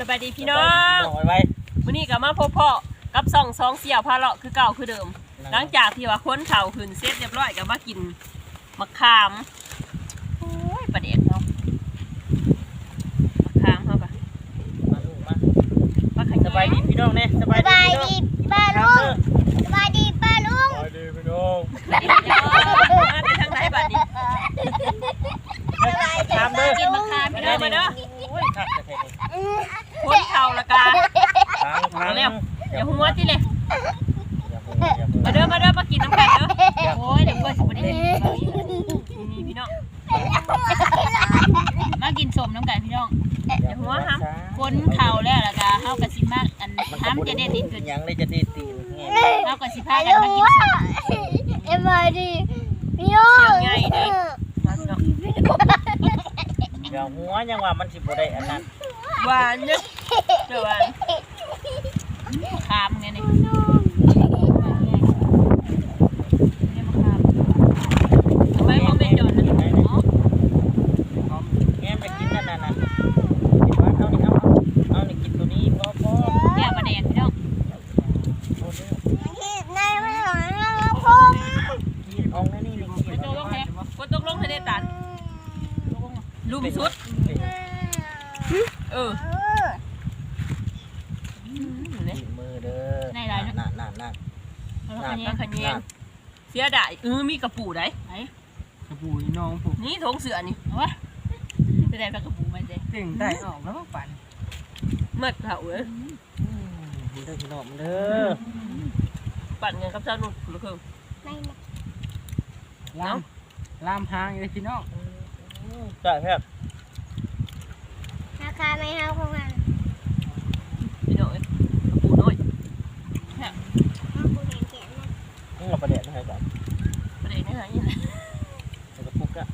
สบายดีพี่น้องน้องไว้ไว้วันนี้ก็มาพบพ่อกับสองสองเสี่ยวพาเลาะคือเก่าคือเดิม หลังจากที่ว่าค้นเข่าขึ้นเสร็จเรียบร้อยก็มากินมะขามโอ้ยประเด็กเนาะมะขามเขาปะมาลูกมามะขามสบายดีพี่น้องเนี่ยสบายสดีบายพี่น้องดีป้าลุงสบายดีป้าลุง สบายดีพี่น้อง มาไปทางไหนบัดนี้ ตามเด้อ กินมะขามพี่น้องมาเด้อ โอ้ยคักแต่แท้ ค้นเข่าละกา ทางทาง เร็วอย่าหัวที่เลย อย่าพูดอย่าพูด มาเด้อมาเด้อมากินน้ำกันเด้อโอ้ยเดี๋ยวเพื่อนสิบ่ได้กินนี่พี่น้อง มา กินสมน้ำกันพี่น้องอย่าหัวห้ามคนเข่าแล้วล่ะก็เฮากับสิมากอันมันห้ามก็จะบ่ได้ได้ติติดดจุดยังเลยจะได้ตีนแง่เฮากับสิพากันมากินสมสบายดีพี่น้องเสียงไงเด้อมาพี่น้องอย่าหัวยังว่ามันสิบ่ได้อันนั้นหวานเนอะเดี๋ยวหวานคามไงนี่เนี่ยมะขาม ทำไมพ่อไม่จอดนะ อ๋อ แง่ไปกินนั่นน่ะนะกินว่าเอานี่เอาเอาเอานี่กินตัวนี้พอพอ แย่ประแดงพี่น้อง เอาเด้อ ในไม่หลังแล้วพุ่ง กินเออกในนี่นี่กิน ไปตกลงแฮะก็ตกลงให้ได้ตัน ลุมสุด เออเนี่ยกินมือเด้อนั่นนั่นนั่นนั่นแล้วนั่ก็นเนี่ยขะแยงเสียดายเออมีกระปูได้ไอ้กระปูนี่น้องผูกนี่ทงเสือนี่เอาวะจะได้ปลากระปูมาเด้เต่งได้ออกแล้วก็ปั่นเมื่อเขาเอ้ยมันเด้อพี่น้องมันเด้อปั่นกันกับเจ้านุ่นหรือคือในลามลามหางเลยพี่น้อง จ้าแค่ราคาไม่เท่าของมันพี่น้องเอ้ยกระปูน้อยเอาคุณเห็นเขียนนะมึงเอาประเด็นให้ก่อนประเด็นนี่ไงนี่แหละแล้วก็ปุ๊กอะ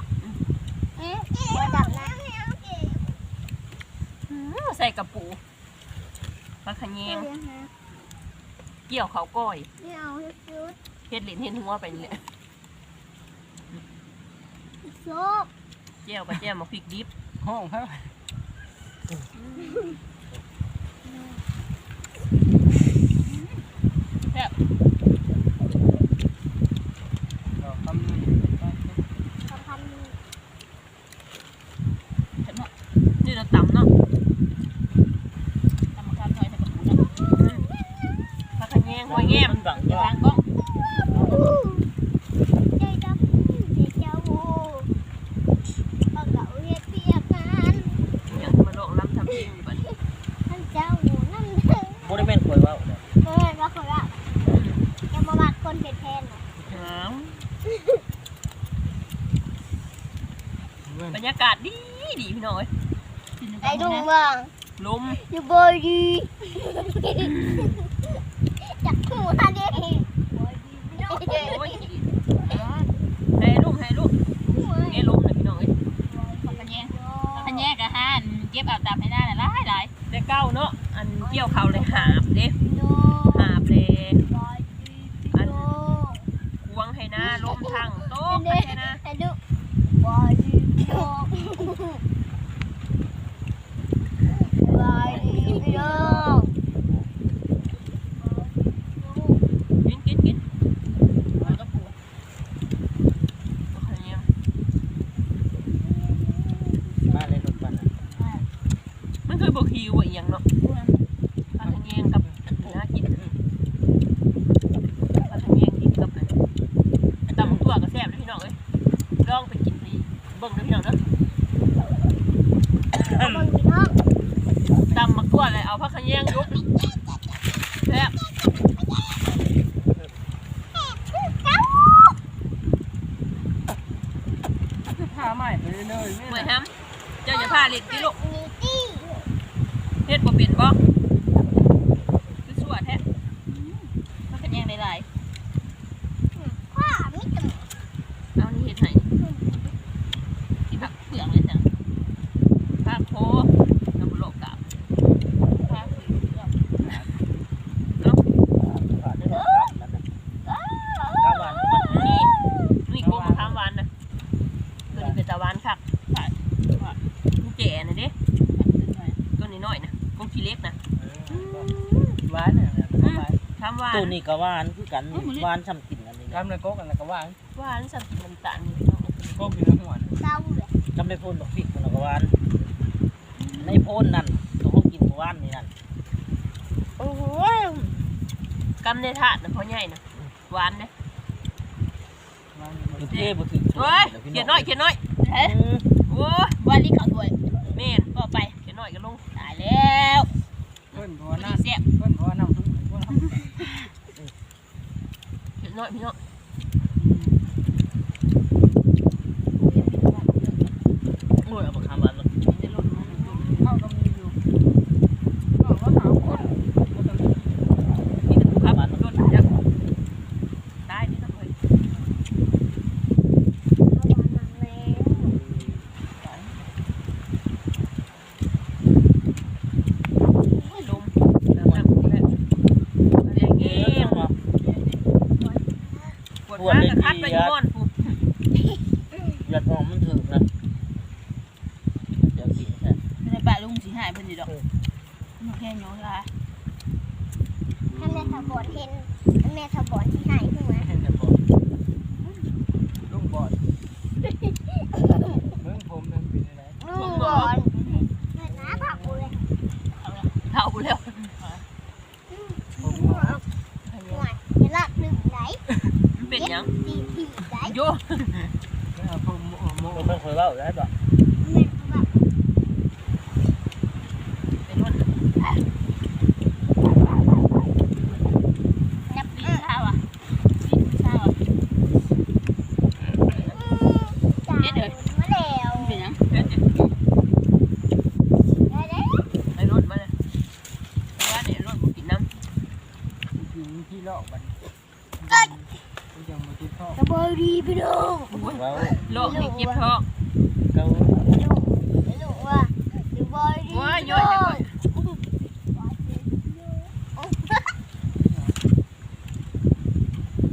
อืมว่าดับนะอืมใส่กระปูปลาขะแยงเกี่ยวเขาก้อยไม่เอาให้ชุดเฮ็ดเหรียญเฮ็ดหัวไปนี่แหละซุป เจียวกับเจียวมาพริกดิบห้องครับดอกคำนี้สำคัญฉันเนาะนี่เราตำเนาะทำมะขามซอยใส่กระปูเนาะอืมปลาขะแยงหอยแง้มมันบังอย่ายอวางกล้อง ใจจับใจเจ้าบูเอาเก่าเฮ็ดเพียบงาน ยังมาลองลำทำเพลงอยู่บัดนี้ ท่านเจ้าหนูนั่นเด้อบ ริเวณคอยเว่าเด้อ เพื่อนว่าคนละยังมาบัดคนเป็นแทนน่ะ อ้าว เว้นบรรยากาศดีดีพี่น้องเอ้ยกินอยู่กัไอ้บดุงนะบ้างลมอยู่บอยดีจักหูท่านเด้โอ้ยให้ลูกให้ลูกนี่ลมเลยพี่น้องเอ้ยปลากระแยงปลากระแยงกับห่านเก็บเอาตามให้ได้น่ะหลายหลายได้เก้าเนาะอันเกี่ยวเขาเลยหาบเด้ โน หาบเลย บอยดีโน ควงให้หน้าลมทางโต๊ะ เด้ ให้หน้า ไอ้ดุบอยดีโนบอยดีโน กินกินกิน แล้วก็ปู โอเคเนี่ย มาเลยลูกมันอะ มันเคยบอกคิวว่าอหย่างเนาะปลาทะแยงกับน้ากินปลาทะแยงกินกับอันตำตัวกับแซ่บเลยพี่น้องเอ้ยลองไปกินดีเบิ่งเด้อพี่น้องเด้อ มึงพี่น้อง ตำมักตัวเลยเอาผักขะ แยงยุบแซ่บคือพาใหม่ไปเลยเลยเหมือนฮัมเจ้าอย่าพาเล็ดติลูก มีตี้ เฮ็ดบ่เป็นบ่คือสวดแท้ ปลากระแยงหลาย ขว้ามิตร เอานี่เฮ็ดให้ ๆที่ผักเปลือกเลยจ้ะ ภาคโพน้ำโลกกับ ผักเปลือก ผ่านได้หมดครับนั่นน่ะข้าวหวานมัน นี่นี่ กุ้งมะขามหวานนะตัวนี้เป็นตะหวานคักนี่แก่น่ะเด้ขี้เล็กนะหวานเนี่ยหวานทำหวานตัวนี้ก็หวานคือกันหวานซ้ำกินอันนี้ทำเลยโก๊กกันแล้วก็หวานหวานสับกินน้ำตาลนี่โก๊กกินน้ำหวานเศร้าเลยจำได้พ่นดอกพริกมันก็หวานในโพ่นนั่นตัวห้องกินหวานนี่นั่นโอ้ยกำในถาดนะพ่อใหญ่นะหวานนะห วานอยู่เท่บ่ถึงโอ้ยเขียนน้อยเขียนน้อยเฮ้ยโอ้ยวันนี้เขาด้วยเมนก็ไปเขียนน้อยก็ลงตายแล้วเพิ่นเพราะวัว่านน้นี้แซ่บำเพิ่นเพราะว่าน้ำทุกคนเขียนน้อยพี่น้อง โอ้ยเอามาคำหวานแล้ว เข้าก็มีอยู่บอกว่าหาคนก็ต้อง มีแต่ผู้ขับรถยักษ์ตายนี่ต้องเลย เอาหวานมาแล้ว ลมแล้วนั่งแล้วเรียง เอ เงี้ อย มา ป วดขากับคัดไปอยู่นอนผู้หยัดหอมมันถึกนะเดี๋ยวกินแค่ไม่ได้ปะลุงสิหายเพิ่นสิดอกมันแค่ย้อนลาถ้าแม่ทบอดเห็นแม่ทบอดที่หายขึ้นมา เห็นแต่พอ ลุงบอดเบิ่งผมนั่นเป็นอะไร ลุงบอดเงินนะผักกูเลย เท่าแล้ว ผม ห่วยจะลักหนึ่งไหน มันเป็นหยัง ตีผีไหน โย แล้วผม โมมันเคยเล่าได้ปะแม่ก็แบบเป็นนวดนับปีข้าวอะปีข้าวจ่ายมาแล้วเป็นยังเดี๋ยวได้ได้มาเลยว่าเนี่ยรถบุกิน สบายดีพี่น้องเราำโลกนี่เก็บท้องเขาลูกลูกว่าสบายดีว้าย่อยจังเลย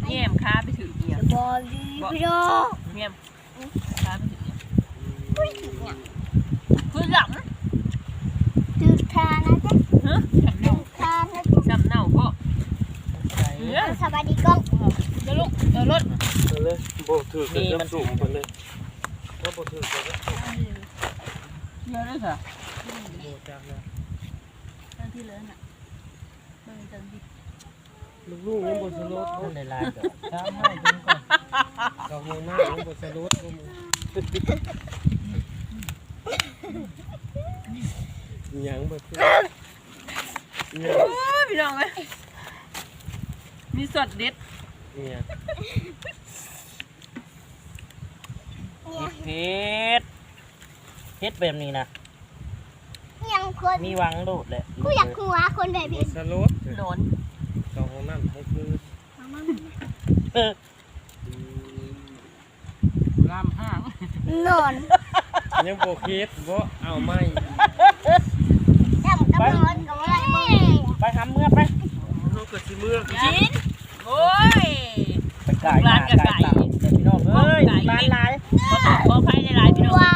แง้มขาไปถือเนี่ยสบายดีพี่น้องแง้มขาไปถือเนี่ยคือหลังตื่นทานะจ๊ะฮะตื่นทานะจ๊ะจำเน่าพ่อใส่เนื้อสบายดีกล้องเดี๋ยวลุงเดี๋ยวรถเลยบกถือกันน้ำสูงไปเลยก็บกถือกันเยอะด้วยค่ะโบจังเลยตอนที่เหลือน่ะเบิ่งจังดิลูกๆยังบนสลุดท่านในลายก็ตามให้ถึงก่อนดอกมองหน้ายังบนสลุดยังแบบเนี่ยโอ้ยพี่น้องเอ้ยมีสดเด็ด เนี่ยเฮ็ดเฮ็ดแบบนี้นะยังคนมีหวังโดดแหละกูอยากหัวคนแบบบนี้นสลุดนอนดอกมองหน้าให้คือเออลามห้างนอนยังบกเฮ็ดบ่เอาไม่จำกับนอนกับอะไรบ้างไปทำเมื่อไปลูกกระชิเมื่อจิน โอ้ยไปไก่หน้าไก่ตาเดี๋ยวพี่น้องเอ้ยร้านหลายขอโทษขออภัยหลายๆพี่น้องว้า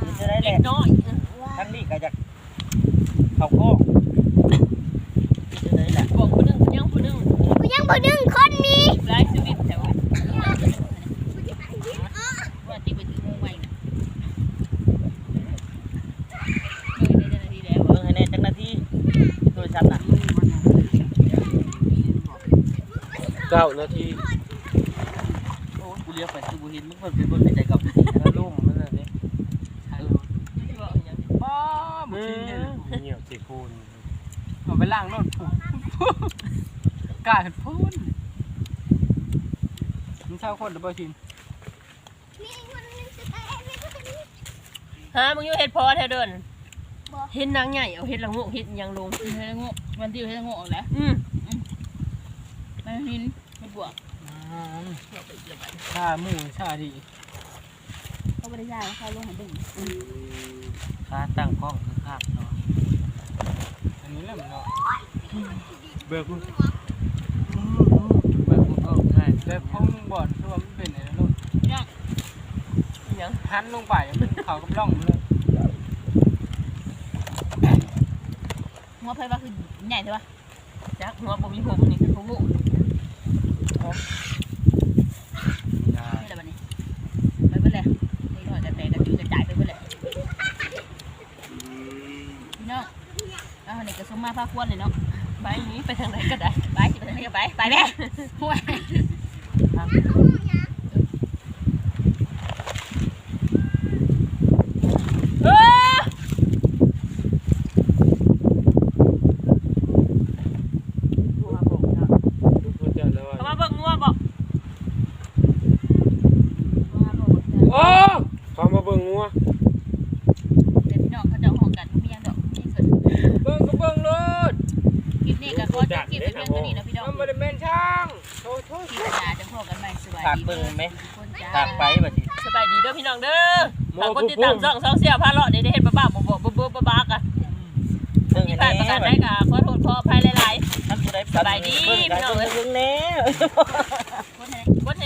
กินจะได้แหเล็ละกน้อยทั้งนี้ก็จะเขาโค้งกินจะได้แหละ บอกคนหนึงคนยังคนหนึง กูยังบ่ดึงคนมี หลายชีวิตแต่ว่า ว่าที่ไปถึงโมงไว้น่ะเบิ่งได้นาทีแล้ว เบิ่งให้แน่จักนาทีโดยชัดน่ะ เก้านาทีโอ้กูเลี้ยวไปคือกูเห็นมึงเพิ่นไปเบิ่งในใจกับถ้าลุ่มมันน่ะเนี่ยบอกอย่างนี้ป้าบุกินเนี่ยเหี่ยวสิคูณเอาไปล้างรถผูกกล้าเห็นพูนมึงเช่าคนหรือเปล่าชินฮะมึงอยู่เฮ็ดพอแถวเดินเฮ็ดนางใหญ่เอาเฮ็ดละโงกเฮ็ดยังลงเฮ็ดโง่วันที่เฮ็ดโง่ออกแล้วอืมไม่หิน บวกชาหมูชาดีเขาบ่ได้ย้ายเขาลงให้ดึงขาตั้งกล้องคือคักเนาะอันนี้แหละมันเนาะเบิกคุณเบิ่งมึงกล้องใช่แล้วพวกมึงบอดคือว่ามันเป็นอะไรรถหยังหันลงไปมันเขากับร่องมันเลยหัวไผว่าคือใหญ่ใช่ปะจักหัวบ่มีผมนี่ผม นี่แหละวันนี้ไปเบิดเลยนี่หน่อยกระแตกกระจุยกระจายไปเบิดเลยพี่น้องเอาอันนี้ก็สมมาพาควนเลยเนาะใบนี้ไปทางไหนก็ได้ไปสิไปทางนี้ก็ไปไปแม่ห่วย เออ ทุกคนจะแล้ว เขา ว่า มาเบิ่งงัวบ่ โอ้เขามาเบิ่งงัว เดี๋ยวพี่น้องเขาจะห้องกันมีหยังดอกมีเกิด เบิ่งก็เบิ่งโลด คลิปนี้ก็ขอจบคลิปเป็นเพียงเท่านี้นะพี่น้อง มันบ่ได้แม่นช่างโทษโทษ ค ลิปหน้าจะพบกันใหม่สวัสฝากดีเบิ่งไหม ทุกคนจ้าฝากไปบัดนี้ สบายดีเด้อพี่น้องเด้อฝากกดติดตามช่องช่องเสียพาเลาะได้ได้เฮ็ดบ้าๆบ่บ่บ่บ่บ้าๆกะเบิ่งที่ให้ผ่านประแน่กันได้กะขอโทษขออภัยหลายท่านผู้ใดสบายดีเบิ่งกันพี่น้องเอ้ยเบิ่งแน่คนไหนๆกด